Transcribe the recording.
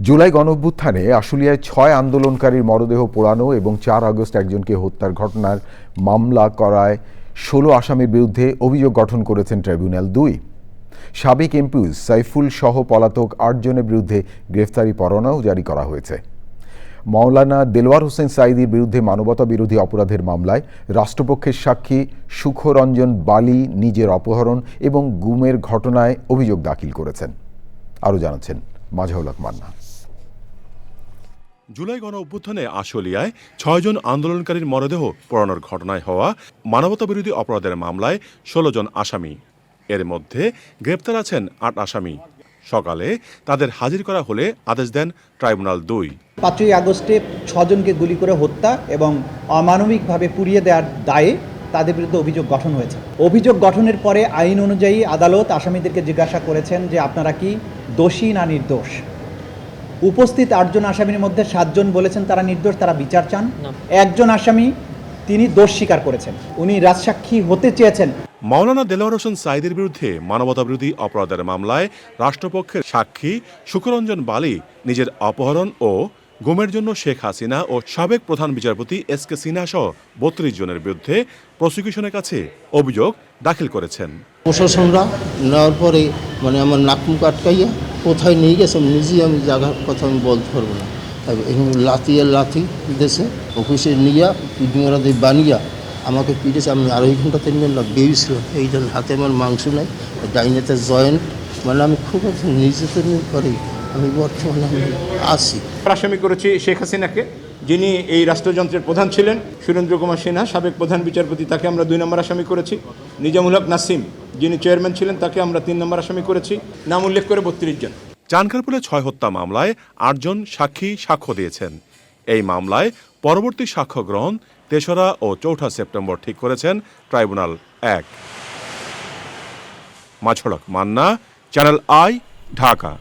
জুলাই গণঅভ্যুত্থানে আশুলিয়ায় ছয় আন্দোলনকারীর মরদেহ পোড়ানো এবং চার আগস্ট একজনকে হত্যার ঘটনার মামলা করায় ষোলো আসামির বিরুদ্ধে অভিযোগ গঠন করেছেন ট্রাইব্যুনাল দুই। সাবেক এমপিউস সাইফুল সহ পলাতক আটজনের বিরুদ্ধে গ্রেফতারি পরোয়ানাও জারি করা হয়েছে। মাওলানা দেলওয়ার হোসেন সাইদির বিরুদ্ধে মানবতা বিরোধী অপরাধের মামলায় রাষ্ট্রপক্ষের সাক্ষী সুখরঞ্জন বালি নিজের অপহরণ এবং গুমের ঘটনায় অভিযোগ দাখিল করেছেন। আরও জানাচ্ছেন মাঝাউল মান্না। জুলাই গণ অভ্যুত্থানে আশুলিয়ায় ছয়জন আন্দোলনকারীর মরদেহ পোড়ানোর ঘটনায় হওয়া মানবতাবিরোধী অপরাধের মামলায় ষোলো জন আসামি। এর মধ্যে গ্রেপ্তার আছেন আট আসামি। সকালে তাদের হাজির করা হলে আদেশ দেন ট্রাইব্যুনাল দুই। পাঁচই আগস্টে ছজনকে গুলি করে হত্যা এবং অমানবিকভাবে পুড়িয়ে দেওয়ার দায়ে তাদের বিরুদ্ধে অভিযোগ গঠন হয়েছে। অভিযোগ গঠনের পরে আইন অনুযায়ী আদালত আসামিদেরকে জিজ্ঞাসা করেছেন যে আপনারা কি দোষী না নির্দোষ? উপস্থিত আটজন আসামির মধ্যে সাতজন বলেছেন তারা নির্দোষ তারা বিচার চান। একজন আসামি তিনি দোষ স্বীকার করেছেন। উনি রাজসাক্ষী হতে চেয়েছেন। মাওলানা দেলোয়ার হোসেন সাইদের বিরুদ্ধে মানবতাবিরোধী অপরাধের মামলায় রাষ্ট্রপক্ষের সাক্ষী সুখরঞ্জন বালি নিজের অপহরণ ও গুমের জন্য শেখ হাসিনা ও সাবেক প্রধান বিচারপতি এস কে সিনহা সহ বত্রিশ জনের বিরুদ্ধে প্রসিকিউশনের কাছে অভিযোগ দাখিল করেছেন। প্রশাসনরা নেওয়ার পরে মানে আমার নাক মুখ আটকাইয়া কোথায় নিয়ে গেছে নিজেই আমি জায়গার কথা আমি বলতে পারব না। এখানে লাথি আর লাথি দেশে অফিসে নিয়ে পিডিংরা দিয়ে বানিয়া আমাকে পিটেছে, আমি আড়াই ঘণ্টা তিন ঘণ্টা বেরিয়েছিল এই জন্য হাতে আমার মাংস নেই, ডাইনেতে জয়েন্ট মানে আমি খুব একটা নির্যাতন করে আমি বর্তমানে আমি আছি। আসামি করেছি শেখ হাসিনাকে যিনি এই রাষ্ট্রযন্ত্রের প্রধান ছিলেন। সুরেন্দ্র কুমার সিনহা সাবেক প্রধান বিচারপতি তাকে আমরা দুই নম্বর আসামি করেছি। নিজামুল হক নাসিম যিনি চেয়ারম্যান ছিলেন তাকে আমরা তিন নম্বর আসামি করেছি। নাম উল্লেখ করে বত্রিশ জন। চানখারপুলে ছয় হত্যা মামলায় আটজন সাক্ষী সাক্ষ্য দিয়েছেন। এই মামলায় পরবর্তী সাক্ষ্য গ্রহণ তেসরা ও চৌঠা সেপ্টেম্বর ঠিক করেছেন ট্রাইব্যুনাল এক। মাছড়ক মান্না চ্যানেল আই ঢাকা।